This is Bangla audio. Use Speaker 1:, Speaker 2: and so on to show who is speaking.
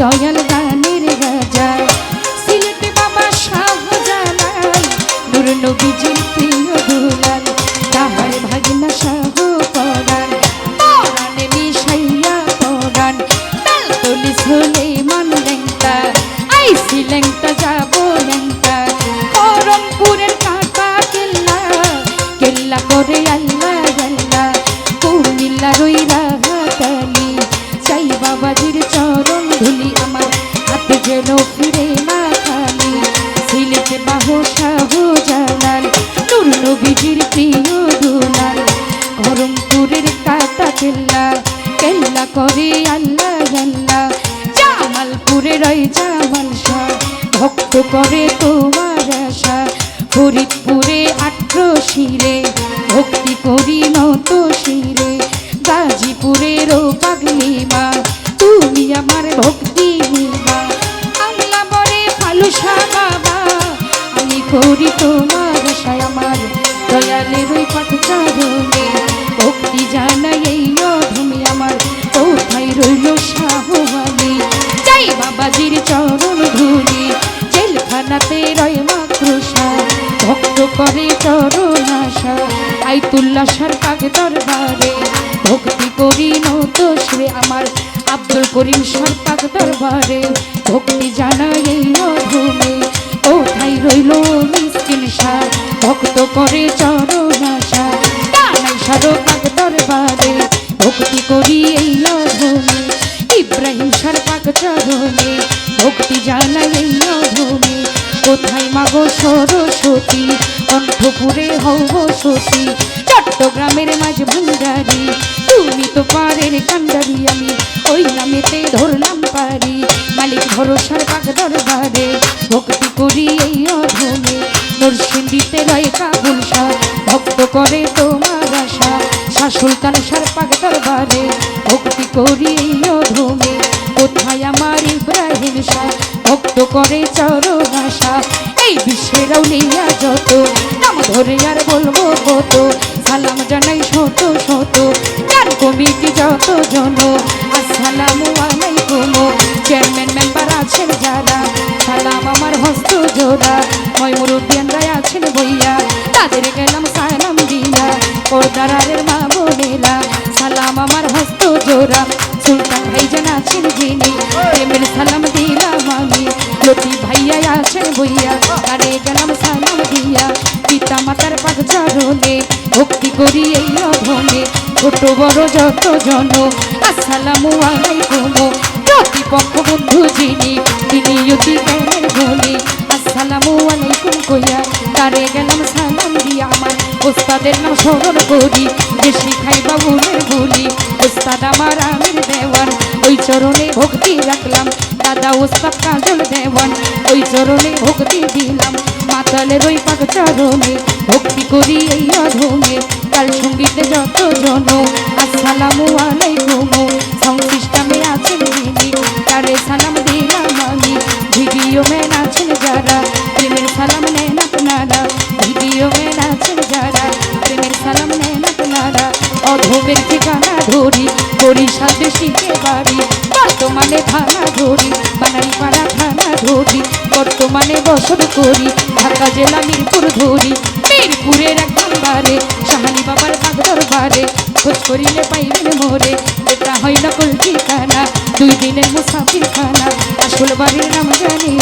Speaker 1: দয়াল ভক্ত করে তোমার আশা? ফরিদপুরে আট্র শিরে ভক্তি করি নত শিরে গাজীপুরের পাগলি মা, তুমি আমার ভক্তি নিমা আল্লাহ বরে ফালুসা বাবা, আমি করি তোমার আইতুল্লাহ সার পাকে দরবারে ভক্তি করি নত শ্রে আমার আব্দুল করিম সরপাক দরবারে। ভক্তি জানাই এই অধমে কোথায় রইল মিসকিন সার? ভক্ত করে চরণ আশা কানাই সরপাক দরবারে। ভক্তি করি এই অধমে ইব্রাহিম সরপাক চরণে। ভক্তি জানাই এই কোথায় মাগো সরস্বতী? কণ্ঠপুরে হব সতী। চট্টগ্রামের মাঝ ভান্ডারি তুমি তো পারের কান্ডারি, আমি ওই নামেতে ধরলাম পারি মালিক ভরসার পাক দরবারে, ভক্তি করি এই অধমে। নরসিংদীতে রয় কাবুল ভক্ত করে তোমার আশা। শাহ সুলতান সার পাক দরবারে, ভক্তি করি এই অধমে। কোথায় আমার ইব্রাহিম শাহ ভক্ত করে চরণ আশা। এই বিশ্বের আউলিয়া যত। নাম ধরে আর বলব কত। সালাম জানাই শত শত। যার কমিটি যত জন তারে গেলাম সালাম দিয়া পিতা মাতার পাক চরণে, ভক্তি করি এই অধমে। ছোট বড় যত জন আসসালামু আলাইকুম। প্রতিপক্ষ বন্ধু যিনি, তিনি অতি জ্ঞানের ধনী। আসসালামু আলাইকুম কইয়া, তারে গেলাম সালাম দিয়া আমার ওস্তাদের নাম স্মরণ করি। যে শিখাই বাবুলের বলি ওস্তাদ আমার ওই চরণে ভক্তি রাখলাম। দাদা ওস্তাদ কাজল দেওয়ান, ওই চরণে ভক্তি দিলাম। মাতালের ওই পাক চরণে ভক্তি করি এই অধমে। কাল সঙ্গীতে যত জন, আসসালামু আলাইকুম। সিস্টেমে আছেন যিনি, তারে সালাম দিলাম আমি। ভিডিও ম্যান আছেন যারা, প্রেমের সালাম নেন আপনারা। ভিডিও ম্যান আছেন যারা, প্রেমের সালাম নেন আপনারা। অধমের ঠিকানা ধরি। বর্তমানে থানা ধরি বানাইপাড়া থানা ধরি, বর্তমানে বসত করি, ঢাকা জেলা মিরপুর ধরি। মিরপুরের এক বারে সাহানি বাবার ভাগ দরবারে, খোঁজ করিলে পাইবেন মোরে এটা হয় না কুল ঠিকানা, দুই দিনের মুসাফির খানা আসল বাড়ির নাম জানি